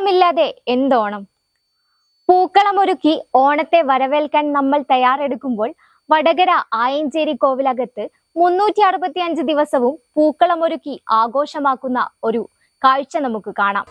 പൂക്കളമില്ലാതെ എന്തോണം? പൂക്കളമൊരുക്കി ഓണത്തെ വരവേൽക്കാൻ നമ്മൾ തയ്യാറെടുക്കുമ്പോൾ വടകര ആയഞ്ചേരി കോവിലകത്ത് മുന്നൂറ്റി അറുപത്തി അഞ്ച് ദിവസവും പൂക്കളമൊരുക്കി ആഘോഷമാക്കുന്ന ഒരു കാഴ്ച നമുക്ക് കാണാം.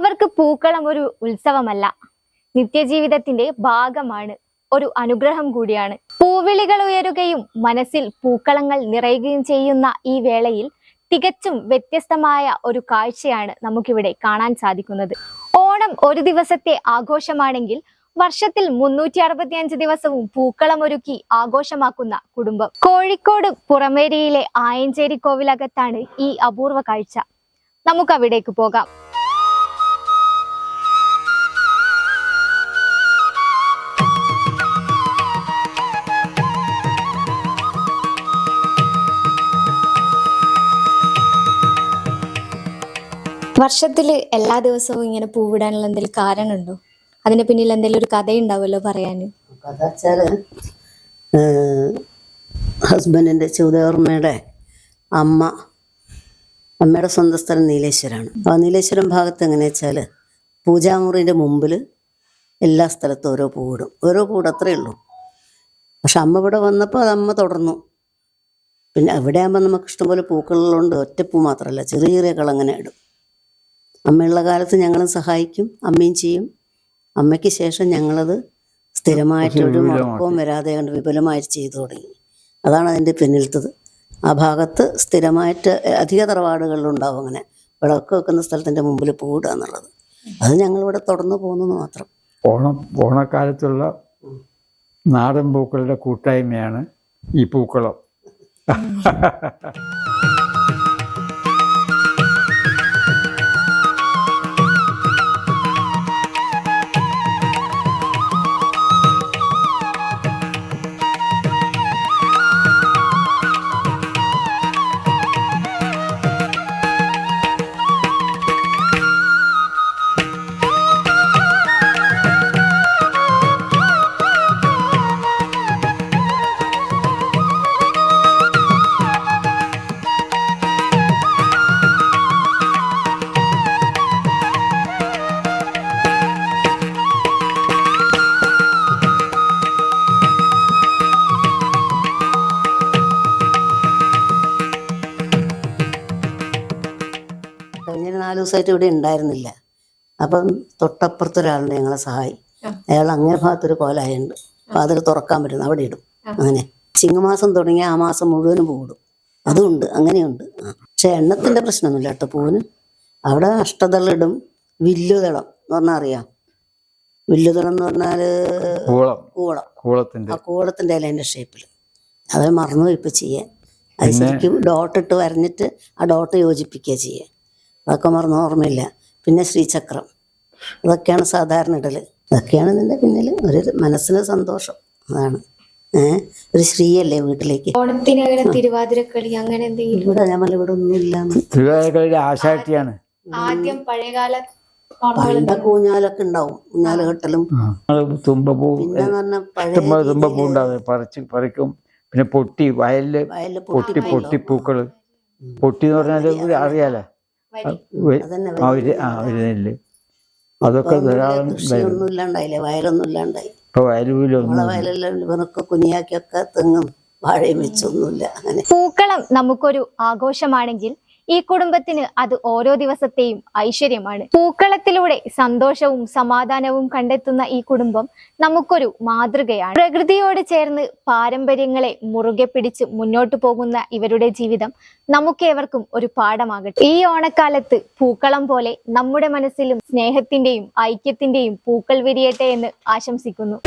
അവർക്ക് പൂക്കളം ഒരു ഉത്സവമല്ല. നിത്യജീവിതത്തിന്റെ ഭാഗമാണ്. ഒരു അനുഗ്രഹം കൂടിയാണ്. പൂവിളികൾ ഉയരുകയും മനസ്സിൽ പൂക്കളങ്ങൾ നിറയുകയും ചെയ്യുന്ന ഈ വേളയിൽ തികച്ചും വ്യത്യസ്തമായ ഒരു കാഴ്ചയാണ് നമുക്കിവിടെ കാണാൻ സാധിക്കുന്നത്. ഓണം ഒരു ദിവസത്തെ ആഘോഷമാണെങ്കിൽ വർഷത്തിൽ മുന്നൂറ്റി അറുപത്തിയഞ്ച് ദിവസവും പൂക്കളമൊരുക്കി ആഘോഷമാക്കുന്ന കുടുംബം. കോഴിക്കോട് പുറമേരിയിലെ ആയഞ്ചേരി കോവിലകത്താണ് ഈ അപൂർവ കാഴ്ച. നമുക്ക് അവിടേക്ക് പോകാം. വർഷത്തിൽ എല്ലാ ദിവസവും ഇങ്ങനെ പൂവിടാനുള്ള എന്തെങ്കിലും കാരണമുണ്ടോ? അതിന് പിന്നിൽ എന്തെങ്കിലും ഒരു കഥയുണ്ടാവുമല്ലോ പറയാൻ കഥ വെച്ചാൽ ഹസ്ബൻഡിന്റെ അമ്മ അമ്മയുടെ സ്വന്തം സ്ഥലം നീലേശ്വരമാണ് ആ നീലേശ്വരം ഭാഗത്ത് എങ്ങനെയാ വെച്ചാൽ പൂജാമുറിന്റെ മുമ്പിൽ എല്ലാ സ്ഥലത്തും ഓരോ പൂവിടും ഓരോ പൂട് അത്രയേ ഉള്ളൂ. പക്ഷെ അമ്മ ഇവിടെ വന്നപ്പോൾ അത് അമ്മ തുടർന്നു. പിന്നെ ഇവിടെ ആകുമ്പോൾ നമുക്ക് ഇഷ്ടംപോലെ പൂക്കളുള്ളതുകൊണ്ട് ഒറ്റപ്പൂ മാത്രമല്ല ചെറിയ ചെറിയ കളങ്ങനെ ഇടും. അമ്മയുള്ള കാലത്ത് ഞങ്ങളും സഹായിക്കും അമ്മയും ചെയ്യും. അമ്മയ്ക്ക് ശേഷം ഞങ്ങളത് സ്ഥിരമായിട്ട് ഒരു മുടക്കവും വരാതെ കണ്ട് വിപുലമായിട്ട് ചെയ്തു തുടങ്ങി. അതാണ് അതിന്റെ പിന്നിലത്തത്. ആ ഭാഗത്ത് സ്ഥിരമായിട്ട് അധിക തറവാടുകളിലുണ്ടാവും അങ്ങനെ. വിളക്ക് വെക്കുന്ന സ്ഥലത്തിന്റെ മുമ്പിൽ പൂടുക എന്നുള്ളത്. അത് ഞങ്ങളിവിടെ തുടർന്ന് പോകുന്നത് മാത്രം. ഓണം ഓണക്കാലത്തുള്ള നാടൻ പൂക്കളുടെ കൂട്ടായ്മയാണ് ഈ പൂക്കളം. ദിവസമായിട്ട് ഇവിടെ ഉണ്ടായിരുന്നില്ല. അപ്പം തൊട്ടപ്പുറത്ത് ഒരാളുണ്ട് ഞങ്ങളെ സഹായി. അയാൾ അങ്ങനെ ഭാഗത്തൊരു കോലായുണ്ട്. അപ്പം അതിൽ തുറക്കാൻ പറ്റുന്നു അവിടെ ഇടും. അങ്ങനെ. ചിങ്ങമാസം തുടങ്ങി ആ മാസം മുഴുവനും പൂവിടും. അതുണ്ട് അങ്ങനെയുണ്ട്. ആ. പക്ഷെ എണ്ണത്തിന്റെ പ്രശ്നമൊന്നുമില്ല കേട്ടോ പൂവിന്. അവിടെ അഷ്ടതളിടും വില്ലുതളം എന്ന് പറഞ്ഞാൽ അറിയാം. വില്ലുതളം എന്ന് പറഞ്ഞാൽ കൂളം. കൂളം. കൂളത്തിന്റെ. ആ കൂളത്തിന്റെ ഇലേന്റെ ഷേപ്പിൽ അത് മറന്നു ഇപ്പൊ ചെയ്യാൻ. അത് ശരിക്കും ഡോട്ടിട്ട് വരഞ്ഞിട്ട് ആ ഡോട്ട് യോജിപ്പിക്കുക ചെയ്യുക. അതൊക്കെ മറന്നു ഓർമ്മയില്ല. പിന്നെ ശ്രീചക്രം. അതൊക്കെയാണ് സാധാരണ ഇടൽ. അതൊക്കെയാണ് നിന്റെ പിന്നിൽ ഒരു മനസ്സിന് സന്തോഷം. അതാണ്. ഏഹ് ഒരു ശ്രീയല്ലേ വീട്ടിലേക്ക്. ഓണത്തിന് അങ്ങനെ തിരുവാതിരക്കളി അങ്ങനെ എന്തെങ്കിലും? ഇവിടെ നമ്മൾ ഇവിടെ ഒന്നും ഇല്ലാന്ന് തിരുവാതിരക്കളിയുടെ ആശാട്ടിയാണ്. ആദ്യം പഴയകാല പണ്ടൊക്കെ ഊഞ്ഞാലൊക്കെ ഉണ്ടാവും. ഊഞ്ഞാൽ കെട്ടലും. തുമ്പപ്പൂ പിന്നെ പറഞ്ഞാൽ പഴയ ഇഷ്ടംപോലെ തുമ്പപ്പൂ ഉണ്ടാവും പറിച്ച് പറിക്കും. പിന്നെ പൊട്ടി വയലിൽ വയലിൽ പൊട്ടി പൊട്ടി പൂക്കൾ പൊട്ടി എന്ന് പറഞ്ഞാൽ അറിയാലോ? നെല്ല് അതൊക്കെ ധാരാളം കൃഷിയൊന്നും ഇല്ലാണ്ടായില്ലേ വയലൊന്നും ഇല്ലാണ്ടായി. ഇപ്പൊ വയലൂലൊന്നും നമ്മളെ വയലെല്ലാം ഇവരൊക്കെ കുഞ്ഞിയാക്കിയൊക്കെ തെങ്ങും വാഴയും വെച്ചൊന്നുമില്ല. അങ്ങനെ. പൂക്കളം നമുക്കൊരു ആഘോഷമാണെങ്കിൽ ഈ കുടുംബത്തിന് അത് ഓരോ ദിവസത്തെയും ഐശ്വര്യമാണ്. പൂക്കളത്തിലൂടെ സന്തോഷവും സമാധാനവും കണ്ടെത്തുന്ന ഈ കുടുംബം നമുക്കൊരു മാതൃകയാണ്. പ്രകൃതിയോട് ചേർന്ന് പാരമ്പര്യങ്ങളെ മുറുകെ പിടിച്ച് മുന്നോട്ടു പോകുന്ന ഇവരുടെ ജീവിതം നമുക്കേവർക്കും ഒരു പാഠമാകട്ടെ. ഈ ഓണക്കാലത്ത് പൂക്കളം പോലെ നമ്മുടെ മനസ്സിലും സ്നേഹത്തിന്റെയും ഐക്യത്തിന്റെയും പൂക്കൾ വിരിയട്ടെ എന്ന് ആശംസിക്കുന്നു.